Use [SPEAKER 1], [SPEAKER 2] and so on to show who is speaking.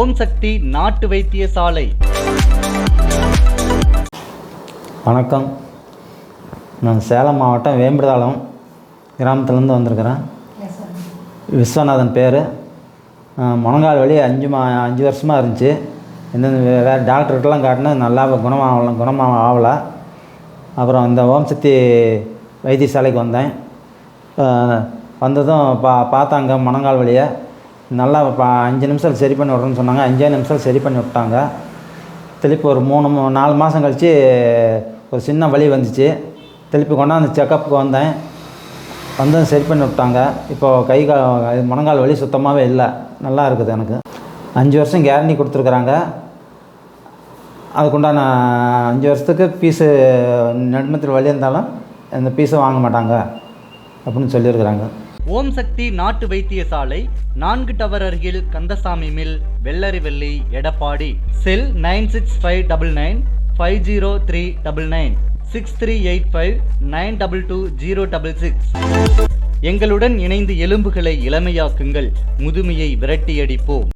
[SPEAKER 1] ஓம் சக்தி நாட்டு வைத்தியசாலை
[SPEAKER 2] வணக்கம். நான் சேலம் மாவட்டம் வேம்பிரதாளம் கிராமத்துலேருந்து வந்திருக்கிறேன். விஸ்வநாதன் பேர். முழங்கால் வலி அஞ்சு மா அஞ்சு வருஷமாக இருந்துச்சு. எந்தெந்த வேறு டாக்டர்கிட்டலாம் காட்டினேன் நல்லா குணமாக குணமாக ஆகலை. அப்புறம் இந்த ஓம் சக்தி வைத்தியசாலைக்கு வந்தேன். வந்ததும் பா பார்த்தாங்க முழங்கால் வழியை நல்லா இப்போ அஞ்சு நிமிஷம் சரி பண்ணி விட்றேன்னு சொன்னாங்க. அஞ்சே நிமிஷம் சரி பண்ணி விட்டாங்க. திருப்பி ஒரு மூணு நாலு மாதம் கழித்து ஒரு சின்ன வலி வந்துச்சு. திருப்பி கொண்டாந்து செக்கப்புக்கு வந்தேன். வந்து சரி பண்ணி விட்டாங்க. இப்போது கை கா இது முழங்கால் வலி சுத்தமாகவே இல்லை. நல்லா இருக்குது எனக்கு. அஞ்சு வருஷம் கேரண்டி கொடுத்துருக்குறாங்க. அதுக்குண்டான அஞ்சு வருஷத்துக்கு பீஸு நடுமத்தில் வலி இருந்தாலும் அந்த பீஸை வாங்க மாட்டாங்க. அப்படின்னு சொல்லியிருக்கிறாங்க.
[SPEAKER 1] ஓம் சக்தி நாட்டு வைத்தியசாலை நான்கு டவர் அருகில் Kandasamy mill Vellarivelli Edappadi. Cell nine six five double nine five zero three double nine six three eight five nine double two zero double six எங்களுடன் இணைந்து எலும்புகளை இளமையாக்குங்கள். முதுமையை விரட்டியடிப்போம்.